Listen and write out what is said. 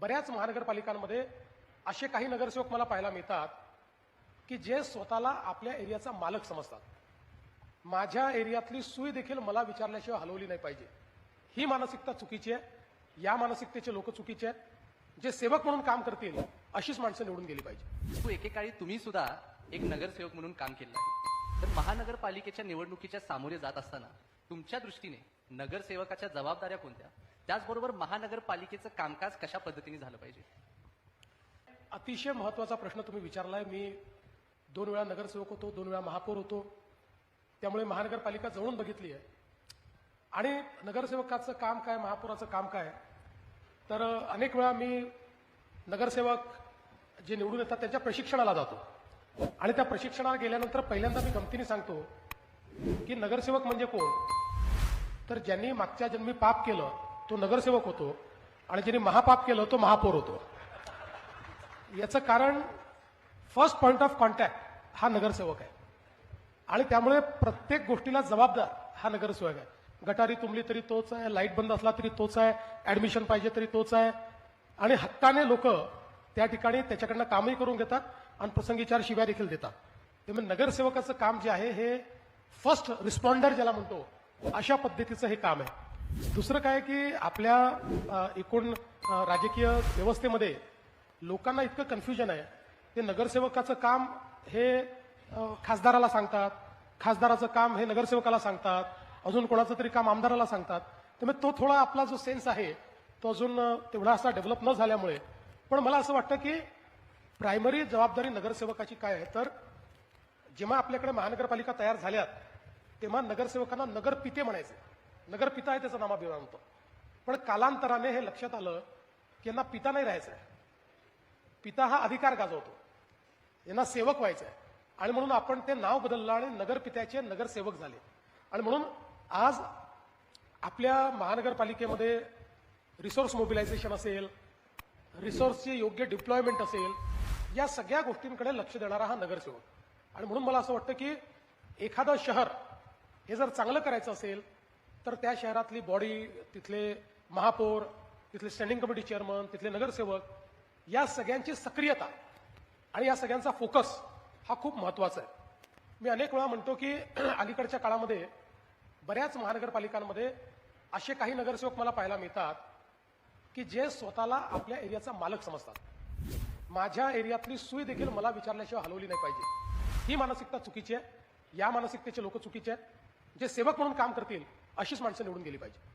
बऱ्याच महानगरपालिकांमध्ये असे काही नगरसेवक मला पाहायला मिळतात की जे स्वतःला आपल्या एरियाचा मालक समजतात. माझ्या एरियातली सुई देखील मला विचारल्याशिवाय हलवली नाही पाहिजे. ही मानसिकता चुकीची आहे. या मानसिकतेचे लोक चुकीचे आहेत. जे सेवक म्हणून काम करतील अशीच माणसं निवडून गेली पाहिजे. तू एकेकाळी तुम्ही सुद्धा एक नगरसेवक म्हणून काम केलं. आहे तर महानगरपालिकेच्या निवडणुकीच्या सामोरे जात असताना तुमच्या दृष्टीने नगरसेवकाच्या जबाबदाऱ्या कोणत्या? त्याचबरोबर महानगरपालिकेचं कामकाज कशा पद्धतीने झालं पाहिजे? अतिशय महत्त्वाचा प्रश्न तुम्ही विचारलाय. मी दोन वेळा नगरसेवक होतो दोन वेळा महापौर होतो. त्यामुळे महानगरपालिका जवळून बघितली आहे आणि नगरसेवकाचं काम काय महापौराचं काम काय? तर अनेक वेळा मी नगरसेवक जे निवडून येतात त्यांच्या प्रशिक्षणाला जातो. आणि त्या प्रशिक्षणाला गेल्यानंतर पहिल्यांदा मी गमतीने सांगतो की नगरसेवक म्हणजे कोण? तर ज्यांनी मागच्या जन्मी पाप केलं तो नगरसेवक होतो आणि ज्यांनी महापाप केलं तो महापौर होतो. याचं कारण फर्स्ट पॉइंट ऑफ कॉन्टॅक्ट हा नगरसेवक आहे. आणि त्यामुळे प्रत्येक गोष्टीला जबाबदार हा नगरसेवक आहे. गटारी तुंबली तरी तोच आहे लाइट बंद असला तरी तोच आहे ऍडमिशन पाहिजे तरी तोच आहे. आणि हक्काने लोक त्या ठिकाणी त्याच्याकडनं कामही करून घेतात आणि प्रसंगी चार शिव्या देखील देतात. त्यामुळे नगरसेवकाचं काम जे आहे हे फर्स्ट रिस्पॉन्डर ज्याला म्हणतो अशा पद्धतीचं हे काम आहे. दुसरं काय की आपल्या एकूण राजकीय व्यवस्थेमध्ये लोकांना इतकं कन्फ्युजन आहे. ते नगरसेवकाचं काम हे खासदाराला सांगतात. खासदाराचं काम हे नगरसेवकाला सांगतात. अजून कोणाचं तरी काम आमदाराला सांगतात. त्यामुळे तो थोडा आपला जो सेन्स आहे तो अजून तेवढा असा डेव्हलप न झाल्यामुळे. पण मला असं वाटतं की प्रायमरी जबाबदारी नगरसेवकाची काय आहे? तर जेव्हा आपल्याकडे महानगरपालिका तयार झाल्यात तेव्हा नगरसेवकांना नगरपिते म्हणायचे. नगरपिता आहे त्याचं नामाभिमान होतं पण कालांतराने हे लक्षात आलं की यांना पिता नाही राहायचं आहे पिता हा अधिकार गाजवतो. यांना सेवक व्हायचं आहे आणि म्हणून आपण ते नाव बदललं आणि नगरपित्याचे नगरसेवक झाले. आणि म्हणून आज आपल्या महानगरपालिकेमध्ये रिसोर्स मोबिलायझेशन असेल रिसोर्सचे योग्य डिप्लॉयमेंट असेल या सगळ्या गोष्टींकडे लक्ष देणारा हा नगरसेवक. आणि म्हणून मला असं वाटतं की एखादं शहर हे जर चांगलं करायचं असेल तर त्या शहरातली बॉडी तिथले महापौर तिथले स्टँडिंग कमिटी चेअरमन तिथले नगरसेवक या सगळ्यांची सक्रियता आणि या सगळ्यांचा फोकस हा खूप महत्त्वाचा आहे. मी अनेक वेळा म्हणतो की अलीकडच्या काळामध्ये बऱ्याच महानगरपालिकांमध्ये असे काही नगरसेवक मला पाहायला मिळतात की जे स्वतःला आपल्या एरियाचा मालक समजतात. माझ्या एरियातली सुई देखील मला विचारल्याशिवाय हलवली नाही पाहिजे. ही मानसिकता चुकीची आहे. या मानसिकतेचे लोक चुकीचे आहेत. जे सेवक म्हणून काम करतील अशीच माणसं निवडून गेली पाहिजे.